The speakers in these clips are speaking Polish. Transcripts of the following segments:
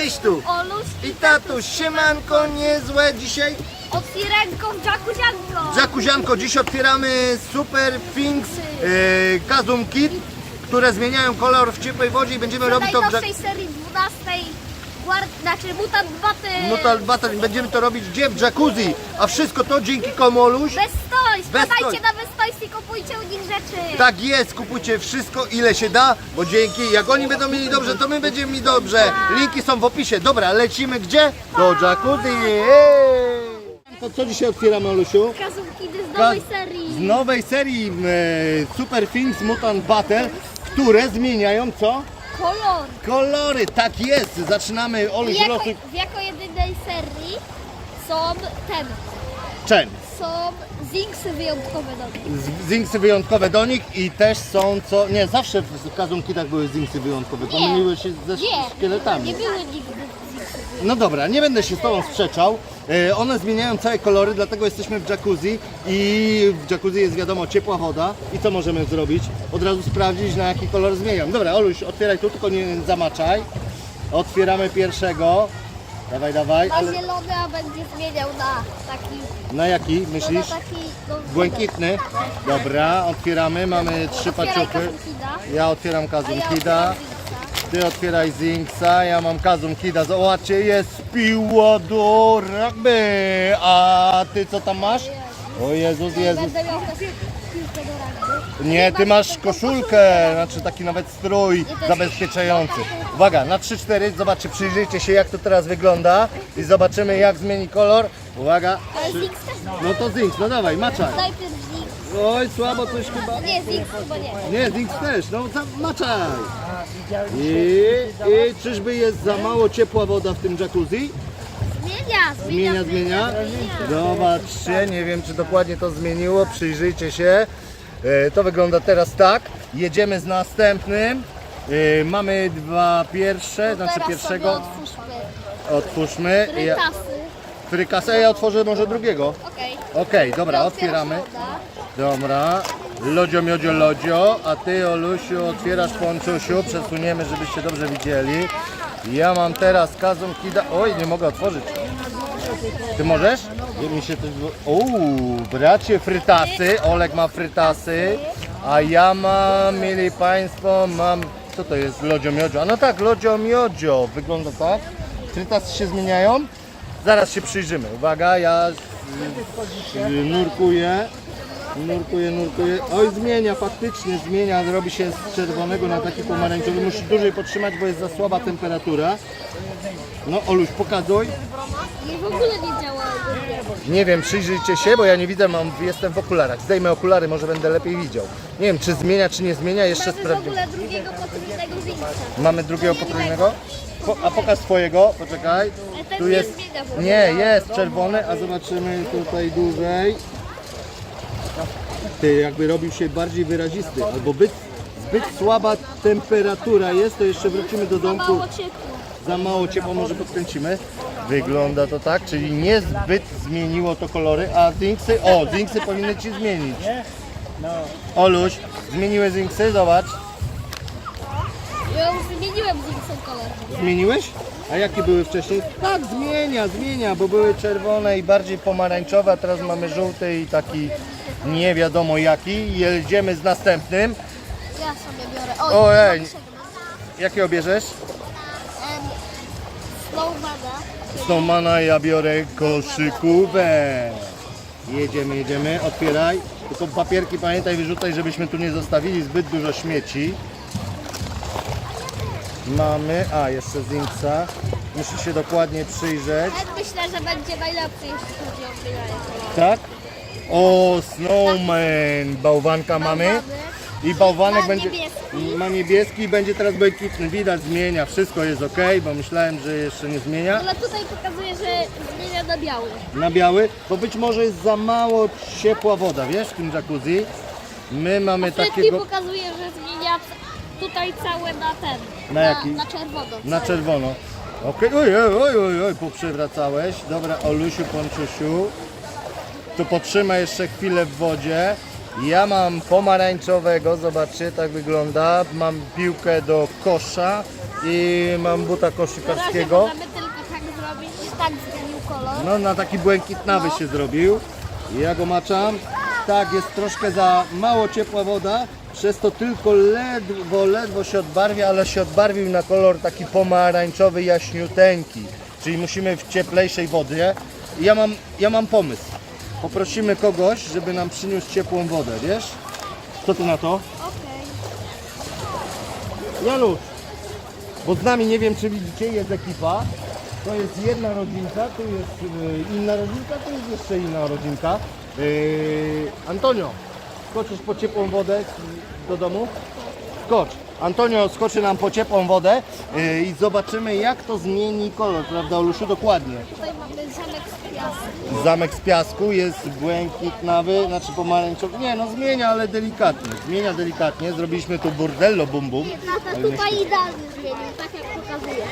Cześć tu! Oluś I tatuś, siemanko, niezłe dzisiaj. Otwieranką Jackuzianko. Jakuzianko, dziś otwieramy Super Things e, Kazum Kit, które zmieniają kolor w ciepłej wodzie i będziemy robić to w najnowszej serii 12. Guard, znaczy Mutant Battle. Mutal Battle. Będziemy to robić gdzie? W jacuzzi. A wszystko to dzięki komu, Oluś? Bez Toys. Bez Wpadajcie Toys. na i kupujcie u nich rzeczy. Tak jest, kupujcie wszystko ile się da, bo dzięki, jak oni będą mieli dobrze, to my będziemy mieli dobrze. Linki są w opisie. Dobra, lecimy gdzie? Do jacuzzi. Ej! To co dzisiaj otwieramy, Olusiu? Kazumkidy z nowej Z serii. nowej serii e, Super Things Mutant Battle, które zmieniają co? Kolor. Kolory, tak jest. Zaczynamy, I Oluś, jako, w jako jedynej serii są ten. Czem? Są Zinksy wyjątkowe do nich. Zinksy wyjątkowe do nich i też są co... Nie, zawsze w Kazunkitach były zinksy wyjątkowe, bo Nie. myliły się ze Nie, szkieletami. nie były nigdy. No dobra, nie będę się z Tobą sprzeczał. E, One zmieniają całe kolory, dlatego jesteśmy w jacuzzi i w jacuzzi jest wiadomo ciepła woda. I co możemy zrobić? Od razu sprawdzić na jaki kolor zmieniam. Dobra, Oluś, otwieraj tu, tylko nie zamaczaj. Otwieramy pierwszego. Dawaj, dawaj. Na Ale zielony, a będzie zmieniał na taki, na jaki no na myślisz? taki, no, Błękitny. Dobra, otwieramy. Mamy trzy Otwieraj paciuchy. Kazumkida. Ja otwieram A ja otwieram Zinksa. Ty otwieraj Zinksa, ja mam Kazunkida. Zobaczcie, jest piła do rugby. A ty co tam masz? O Jezus, Jezus. Będę miał też. Nie, ty masz koszulkę, znaczy taki nawet strój zabezpieczający. Uwaga, na 3-4, zobaczcie, przyjrzyjcie się jak to teraz wygląda i zobaczymy jak zmieni kolor. Uwaga. Też. No to Zinks, no dawaj, maczaj. Najpierw. Oj, słabo coś chyba. Nie, Zinks chyba nie. Nie, Zinks też, no za- maczaj. I, I czyżby jest za mało ciepła woda w tym jacuzzi? Zmienia, Zmienia, zmienia. Zobaczcie, nie wiem czy dokładnie to zmieniło, przyjrzyjcie się. E, To wygląda teraz tak. Jedziemy z następnym. E, Mamy dwa pierwsze, znaczy Teraz pierwszego. otwórzmy. Otwórzmy. Ja, Frytasy. frykasę, ja otworzę może drugiego. Okej. Okej, dobra, To otwieramy. Dobra. Lodzio, miodzio, lodzio. A ty, Olusiu, otwierasz ponczusiu. Przesuniemy, żebyście dobrze widzieli. Ja mam teraz kazą kida. Oj, nie mogę otworzyć. Ty możesz? Mi się coś... Uuu, bracie frytasy. Olek ma frytasy. A ja mam, mieli Państwo, mam... Co to jest? Lodzio, miodzio. A no tak, lodzio, miodzio. Wygląda tak. Frytasy się zmieniają. Zaraz się przyjrzymy. Uwaga, ja nurkuję. Nurkuję, nurkuję. Oj, zmienia, faktycznie zmienia. Robi się z czerwonego na taki pomarańczowy. Musi dłużej podtrzymać, bo jest za słaba temperatura. No, Oluś, pokazuj. Nie w ogóle nie działa. Nie wiem, przyjrzyjcie się, bo ja nie widzę, mam, jestem w okularach. Zdejmę okulary, może będę lepiej widział. Nie wiem, czy zmienia, czy nie zmienia, jeszcze Mamy w sprawdzimy. ogóle drugiego potrójnego. Mamy drugiego potrójnego? Po, a pokaż swojego, poczekaj. Ale ten Tu nie jest. zmienia w ogóle. Nie, jest czerwony, a zobaczymy tutaj dłużej. Ty, jakby robił się bardziej wyrazisty, albo byt, zbyt słaba temperatura jest, to jeszcze wrócimy do domku. Mało ciepło. Za mało ciepło, może podkręcimy. Wygląda to tak, czyli niezbyt zmieniło to kolory, a zinksy, o, zinksy powinny Ci zmienić. Oluś, zmieniły zinksy, zobacz. Ja już zmieniłem Zinksem kolor. Zmieniłeś? A jakie były wcześniej? Tak, zmienia, zmienia, bo były czerwone i bardziej pomarańczowe, a teraz mamy żółty i taki nie wiadomo jaki. Jedziemy z następnym. Ja sobie biorę. O, Ojej. Jakiego bierzesz? Snowmana. Snowmana ja biorę koszykówę. Jedziemy, jedziemy, otwieraj. Tylko papierki pamiętaj wyrzucaj, żebyśmy tu nie zostawili zbyt dużo śmieci. Mamy, a jeszcze Zinksa. Muszę się dokładnie przyjrzeć. Ten myślę, że będzie najlepszy, jeśli chodzi o. Tak? O, Snowman! Bałwanka mamy. I bałwanek Ma będzie. niebieski. Ma niebieski i będzie teraz błękitny. Widać, zmienia. Wszystko jest ok, bo myślałem, że jeszcze nie zmienia. Ale tutaj pokazuje, że zmienia na biały. na biały, bo być może jest za mało ciepła woda, wiesz, w tym jacuzzi. My mamy Frytki takiego pokazuje, że zmienia tutaj całe na ten. Na jaki? Na czerwono. na całe. czerwono. Okej, oj, oj, oj, oj, oj, poprzewracałeś. Dobra, Olusiu, Ponczusiu. To potrzyma jeszcze chwilę w wodzie. Ja mam pomarańczowego, zobaczcie, tak wygląda. Mam piłkę do kosza i mam buta koszykarskiego. możemy tylko tak zrobić, tak zmienił kolor. No na taki błękitnawy się zrobił. Ja go maczam. Tak, jest troszkę za mało ciepła woda, przez to tylko ledwo, ledwo się odbarwia, ale się odbarwił na kolor taki pomarańczowy, jaśniuteńki. Czyli musimy w cieplejszej wodzie. Ja mam, ja mam pomysł. Poprosimy kogoś, żeby nam przyniósł ciepłą wodę, wiesz? Co ty na to? Okej. Janusz, bo z nami nie wiem czy widzicie, jest ekipa. To jest jedna rodzinka, tu jest y, inna rodzinka, tu jest jeszcze inna rodzinka. Yy, Antonio, skoczysz po ciepłą wodę do domu? Skocz. Antonio skoczy nam po ciepłą wodę yy, i zobaczymy jak to zmieni kolor, prawda Olusiu? Dokładnie. Tutaj mamy zamek z. Zamek z piasku jest błękitnawy, znaczy pomarańczowy. Nie, no zmienia, ale delikatnie. Zmienia delikatnie. Zrobiliśmy tu burdello bum bum. Tata tutaj idealnie zmienił, tak jak pokazuje.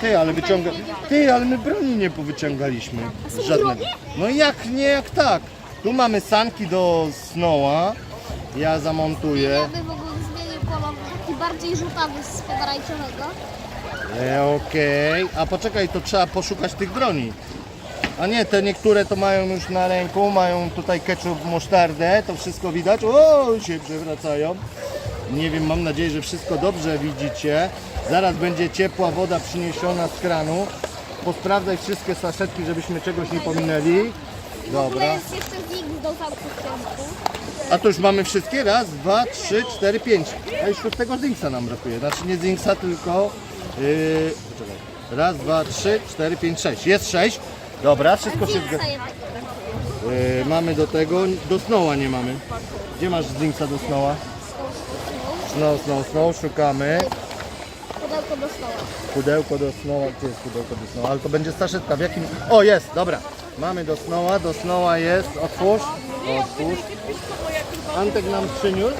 Ty, ale wyciąga... Ty, ale my broni nie powyciągaliśmy. Żadnego. No jak nie, jak tak. Tu mamy sanki do Snowa. Ja zamontuję. Ja bym zmienił kolor taki bardziej żółtawy z pomarańczowego. E, Okej. A poczekaj, to trzeba poszukać tych broni. A nie, te niektóre to mają już na ręku, mają tutaj ketchup, musztardę, to wszystko widać. O, się przewracają. Nie wiem, mam nadzieję, że wszystko dobrze widzicie. Zaraz będzie ciepła woda przyniesiona z kranu. Posprawdzaj wszystkie saszetki, żebyśmy czegoś nie pominęli. Dobra. jest jeszcze do zamku w piasku. A to już mamy wszystkie? Raz, dwa, trzy, cztery, pięć. A już tego Zinksa nam brakuje. Znaczy nie Zinksa, tylko... Yy, poczekaj. Raz, dwa, trzy, cztery, pięć, sześć. Jest sześć. Dobra, wszystko się zgadza. Zinksa jednego. Yy, mamy do tego, do Snowa nie mamy. Gdzie masz Zinksa do Snowa? Snow, Snow, Snow, szukamy. Pudełko do stołu. Pudełko do Snowa, gdzie jest pudełko do Snowa? Ale to będzie staszetka, w jakim... O, jest, dobra. Mamy do Snowa, do Snowa jest, otwórz. Otwórz. Antek nam przyniósł.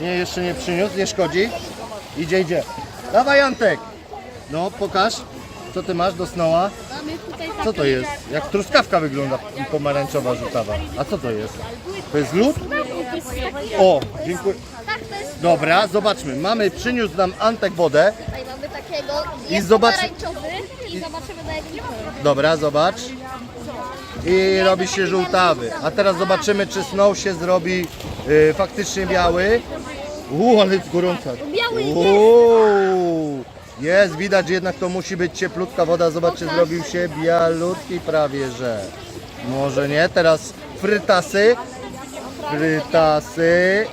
Nie, jeszcze nie przyniósł, nie szkodzi. Idzie, idzie. Dawaj Antek. No, pokaż. Co ty masz do Snowa? Co to jest? Jak truskawka wygląda pomarańczowa żółtawa. A co to jest? To jest lód? O, dziękuję. Dobra, zobaczmy. Mamy, przyniósł nam Antek wodę. Tutaj mamy takiego... I Jest zobacz- pomarańczowy i zobaczymy na. Dobra, zobacz. I robi się żółtawy. A teraz zobaczymy, czy Snow się zrobi y, faktycznie biały. Uuu, ale jest gorąca. Biały jest. Uuu, jest, widać jednak to musi być cieplutka woda. Zobaczcie, zrobił się bialutki prawie, że. Może nie, teraz frytasy. Frytasy.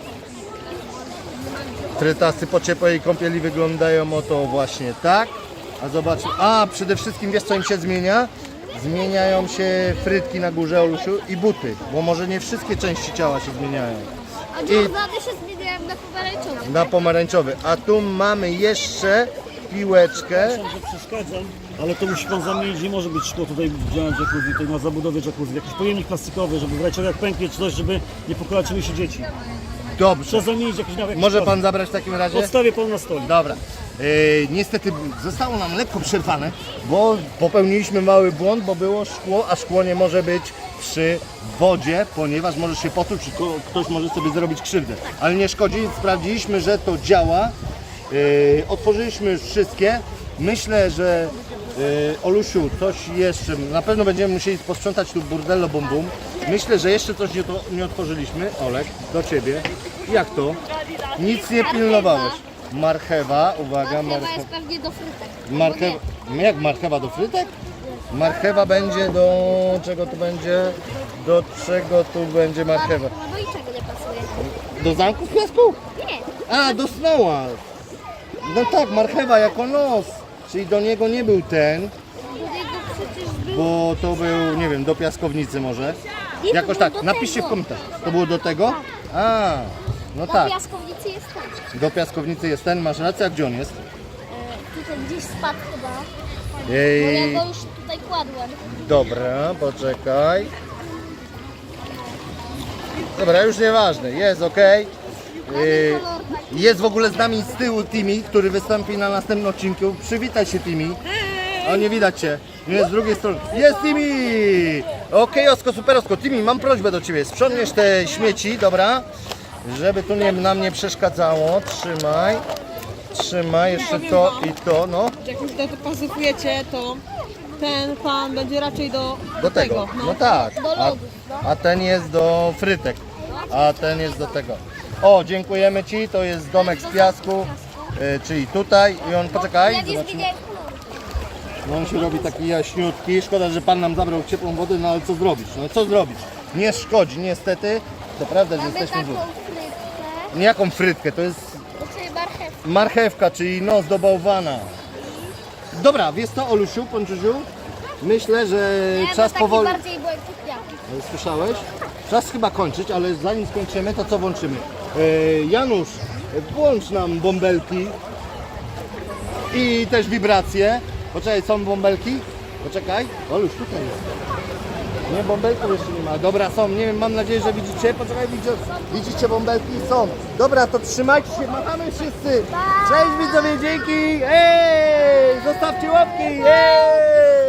Frytasy po ciepłej kąpieli wyglądają oto właśnie tak. A zobaczmy, a przede wszystkim wiesz co im się zmienia? Zmieniają się frytki na górze Olusiu i buty, bo może nie wszystkie części ciała się zmieniają. A Jordany się zmieniają na pomarańczowy. Na pomarańczowy. A tu mamy jeszcze piłeczkę. Przepraszam, że przeszkadzam, ale to musi pan zamienić, nie może być szkło tutaj wziąć jacuzzi, tutaj na zabudowie jacuzzi, jakiś pojemnik plastikowy, żeby w razie jak pęknie czy coś, żeby nie pokalaczyły się dzieci. Dobrze. Trzeba zamienić jakiś nawet. Może pan zabrać w takim razie? Odstawię pan na stole. Dobra. E, niestety zostało nam lekko przerwane, bo popełniliśmy mały błąd, bo było szkło, a szkło nie może być przy wodzie, ponieważ może się potłuc, czy ko- ktoś może sobie zrobić krzywdę. Ale nie szkodzi, sprawdziliśmy, że to działa. E, otworzyliśmy już wszystkie. Myślę, że e, Olusiu, coś jeszcze, na pewno będziemy musieli posprzątać tu burdello bum bum. Myślę, że jeszcze coś nie, to, nie otworzyliśmy. Olek, do Ciebie. Jak to? Nic nie pilnowałeś. Marchewa, uwaga, Marchewa marchewa. jest pewnie do frytek. Marchewa. Jak marchewa do frytek? Marchewa będzie do czego tu będzie? Do czego tu będzie marchewa? Marchewa do niczego nie pasuje. Do zamku w piasku? Nie. A, do snoła. No tak, marchewa jako nos. Czyli do niego nie był ten, bo to był, nie wiem, do piaskownicy może. Nie, to Jakoś tak, do napiszcie w tego. komentarzach. To było do tego? A, no Do tak. piaskownicy jest ten. Do piaskownicy jest ten, masz rację, a gdzie on jest? E, tutaj gdzieś spadł chyba. Bo Ej, ja go już tutaj kładłem. Dobra, poczekaj. Dobra, już nieważne, jest ok. Kolor. Jest w ogóle z nami z tyłu Timi, który wystąpi na następnym odcinku. Przywitaj się Timi. O, nie widać cię. Nie, z drugiej strony. Jest Timi! Okej, Osko, super Osko. Timi, mam prośbę do Ciebie. Sprzątniesz te śmieci, dobra? Żeby tu nie, nam nie przeszkadzało. Trzymaj. Trzymaj jeszcze to i to, no. Jak już dopasyfujecie, to ten pan będzie raczej do, Do tego. No tak. A, a ten jest do frytek. A ten jest do tego. O, dziękujemy Ci. To jest domek z piasku. y, Czyli tutaj i on, poczekaj, zobaczymy. No on się robi taki jaśniutki. Szkoda, że Pan nam zabrał ciepłą wodę, no ale co zrobić? No co zrobić? Nie szkodzi, niestety. To prawda, że Mamy jesteśmy taką w... frytkę, Jaką frytkę? To jest czyli marchewkę. marchewka, czyli nos do bałwana. Dobra, wiesz co, Olusiu, Pączusiu? Myślę, że czas taki powoli... bardziej błękitniawy. Słyszałeś? Czas chyba kończyć, ale zanim skończymy, to co włączymy? E, Janusz, włącz nam bąbelki i też wibracje. Poczekaj, są bąbelki? Poczekaj. Oluś, tutaj jest. Nie, bąbelków jeszcze nie ma. Dobra, są. Nie wiem, mam nadzieję, że widzicie. Poczekaj, widzicie, widzicie bąbelki? Są. Dobra, to trzymajcie się, machamy wszyscy. Cześć widzowie, dzięki. Hej! Zostawcie łapki. Hej!